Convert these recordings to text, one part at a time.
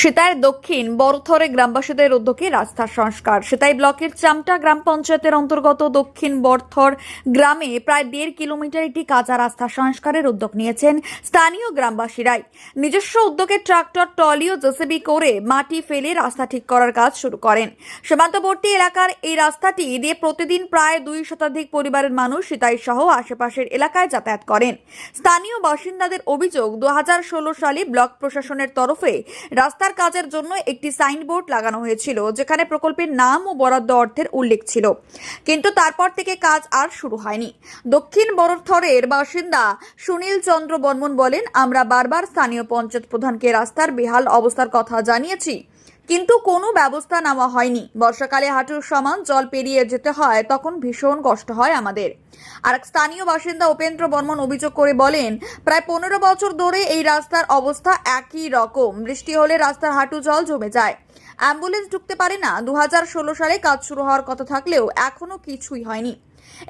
সেতাইয়ের দক্ষিণ বড়থরে গ্রামবাসীদের উদ্যোগে রাস্তা সংস্কার। সেতাই ব্লকের চামটা গ্রাম পঞ্চায়েতের অন্তর্গত দক্ষিণ বড়থর গ্রামে প্রায় দেড় কিলোমিটার একটি কাঁচা রাস্তা সংস্কারের উদ্যোগ নিয়েছেন স্থানীয় গ্রামবাসীরাই। নিজস্ব উদ্যোগে ট্রাক্টর টলি ও জেসিবি করে মাটি ফেলে রাস্তা ঠিক করার কাজ শুরু করেন। সীমান্তবর্তী এলাকার এই রাস্তাটি দিয়ে প্রতিদিন প্রায় দুই শতাধিক পরিবারের মানুষ সিতাই সহ আশেপাশের এলাকায় যাতায়াত করেন। স্থানীয় বাসিন্দাদের অভিযোগ দু হাজার ষোলো সালে ব্লক প্রশাসনের তরফে রাস্তার কাজের জন্য একটি সাইনবোর্ড লাগানো হয়েছিল, যেখানে প্রকল্পের নাম ও বরাদ্দ অর্থের উল্লেখ ছিল। কিন্তু তারপর থেকে কাজ আর শুরু হয়নি। দক্ষিণ বড়থরের বাসিন্দা সুনীল চন্দ্র বর্মন বলেন, আমরা বারবার স্থানীয় পঞ্চায়েত প্রধানকে রাস্তার বেহাল অবস্থার কথা জানিয়েছি। কিন্তু কোনো ব্যবস্থা নেওয়া হয়নি। বর্ষাকালে হাঁটুর সমান জল পেরিয়ে যেতে হয়, তখন ভীষণ কষ্ট হয় আমাদের। আর স্থানীয় বাসিন্দা উপেন্দ্র বর্মন অভিযোগ করে বলেন, প্রায় পনেরো বছর ধরে এই রাস্তার অবস্থা একই রকম। বৃষ্টি হলে রাস্তার হাঁটু জল জমে যায়। অ্যাম্বুলেন্স ঢুকতে পারে না। দু হাজার ষোলো সালে কাজ শুরু হওয়ার কথা থাকলেও এখনও কিছুই হয়নি।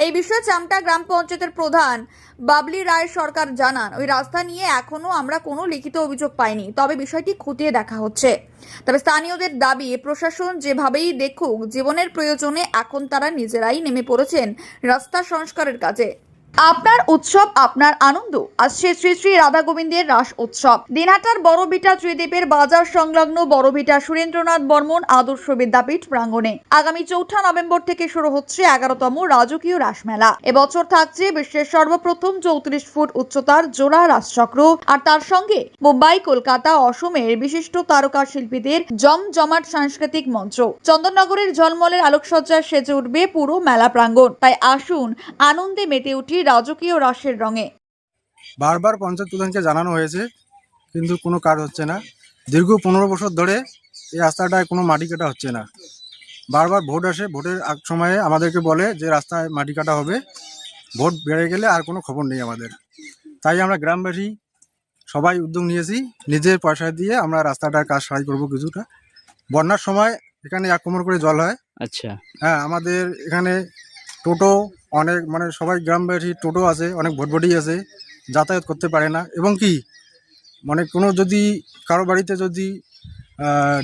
এই বিষয়ে চামটা গ্রাম পঞ্চায়েতের প্রধান বাবলি রায় সরকার জানান, ওই রাস্তা নিয়ে এখনও আমরা কোনো লিখিত অভিযোগ পাইনি, তবে বিষয়টি খতিয়ে দেখা হচ্ছে। তবে স্থানীয়দের দাবি, প্রশাসন যেভাবেই দেখুক, জীবনের প্রয়োজনে এখন তারা নিজেরাই নেমে পড়েছেন রাস্তা সংস্কারের কাজে। আপনার উৎসব, আপনার আনন্দ। আসছে শ্রী শ্রী রাধা গোবিন্দের রাস উৎসব। দিনহাটার বড়ভিটা ত্রিদ্বীপের বাজার সংলগ্ন বড়ভিটা সুরেন্দ্রনাথ বর্মন আদর্শ বিদ্যাপীঠ প্রাঙ্গণে। আগামী চৌঠা নভেম্বর থেকে শুরু হচ্ছে এগারোতম রাজকীয় রাসমেলা এবছর থাকছে বিশ্বের সর্বপ্রথম চৌত্রিশ ফুট উচ্চতার জোড়া রাসচক্র। আর তার সঙ্গে মুম্বাই, কলকাতা, অসমের বিশিষ্ট তারকা শিল্পীদের জমজমাট সাংস্কৃতিক মঞ্চ। চন্দননগরের ঝলমলের আলোকসজ্জায় সেজে উঠবে পুরো মেলা প্রাঙ্গণ। তাই আসুন, আনন্দে মেতে উঠি রাজকীয় রাসের রঙে। বারবার পঞ্চায়েত প্রধানকে জানানো হয়েছে কিন্তু কোনো কাজ হচ্ছে না। দীর্ঘ পনেরো বছর ধরে এই রাস্তাটায় কোনো মাটি কাটা হচ্ছে না। বারবার ভোট আসে ভোটের আগ সময়ে আমাদেরকে বলে যে রাস্তায় মাটি কাটা হবে। ভোট বেড়ে গেলে আর কোনো খবর নেই আমাদের। তাই আমরা গ্রামবাসী সবাই উদ্যোগ নিয়েছি নিজের পয়সা দিয়ে আমরা রাস্তাটার কাজ সারাই করব কিছুটা। বন্যার সময় এখানে এক কোমর করে জল হয়। আচ্ছা। হ্যাঁ আমাদের এখানে টোটো অনেক মানে সবাই গ্রামবাসী টোটো আছে অনেক ভোটভটি আছে যাতায়াত করতে পারে না। এবং কি মানে কোনো যদি কারও বাড়িতে যদি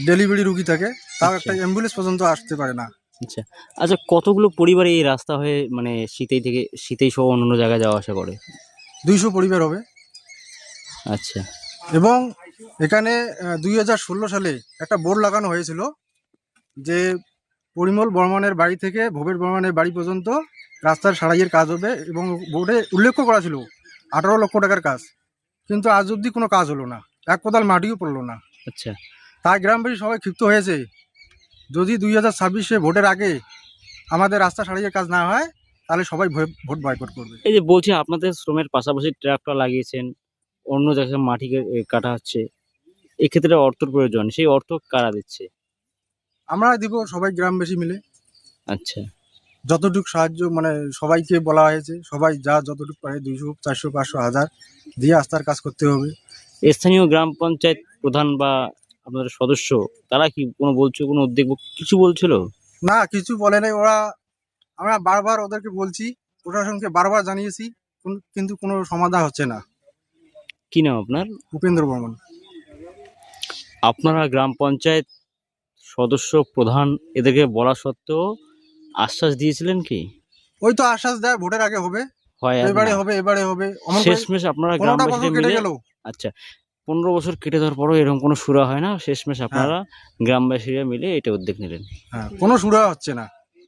ডেলিভারি রুগী থাকে তাও আচ্ছা। একটা অ্যাম্বুলেন্স পর্যন্ত আসতে পারে না। আচ্ছা। আচ্ছা কতগুলো পরিবার এই রাস্তা হয়ে মানে শীতেই থেকে শীতেই সহ অন্য জায়গায় যাওয়া আসা করে? দুইশো পরিবার হবে। আচ্ছা। এবং এখানে দুই হাজার ষোলো সালে একটা বোর্ড লাগানো হয়েছিল যে পরিমল বর্মনের বাড়ি থেকে ভবের বর্মনের বাড়ি পর্যন্ত রাস্তার সারাইয়ের কাজ হবে এবং বোর্ডে উল্লেখ করা ছিল আঠারো লক্ষ টাকার কাজ। কিন্তু আজ অবধি কোনো কাজ হলো না এক কোদাল মাটিও পড়ল না। আচ্ছা। তাই গ্রামবাসী সবাই ক্ষিপ্ত হয়েছে যদি দুই হাজার ছাব্বিশে ভোটের আগে আমাদের রাস্তা সারাইয়ের কাজ না হয় তাহলে সবাই ভোট বয়কট করবে। এই যে বলছি আপনাদের শ্রমের পাশাপাশি ট্রাক্টর লাগিয়েছেন অন্য জায়গায় মাটি কাটা হচ্ছে এক্ষেত্রে অর্থর প্রয়োজন সেই অর্থ কারা দিচ্ছে? আমরা দিব সবাই গ্রামবাসী মিলে। আচ্ছা। যতটুকু সাহায্য মানে সবাইকে বলা হয়েছে সবাই যা যতটুকু পারে দুইশো চারশো পাঁচশো হাজার দিয়ে আস্থার কাজ করতে হবে। স্থানীয় গ্রাম পঞ্চায়েত প্রধান বা আপনাদের সদস্য তারা কি কোনো বলছে কোনো উদ্যোগ কিছু বলছিল? না কিছু বলে নাই। ওরা আমরা বারবার ওদেরকে বলছি প্রশাসনকে বারবার জানিয়েছি কিন্তু কোনো সমাধান হচ্ছে না। কি নাম আপনার? উপেন্দ্র বর্মন। আপনারা গ্রাম পঞ্চায়েত সদস্য প্রধান এদেরকে বলা সত্ত্বেও আশ্বাস দিয়েছিলেন কি? ওই তো আশ্বাস দেয় ভোটের আগে হবে। হয় আর এবারে না। হবে এবারে হবে। অমন করে শেষমেশ আপনারা বছর গ্রামবাসীরা কেটে মিলে গেল? আচ্ছা পনেরো বছর কেটে যাওয়ার পরও এরকম কোনো সুরা হয় না? শেষমেশ আপনারা গ্রামবাসীরা মিলে এটা উদ্যোগ নিলেন। হ্যাঁ কোনো সুরা হচ্ছে না।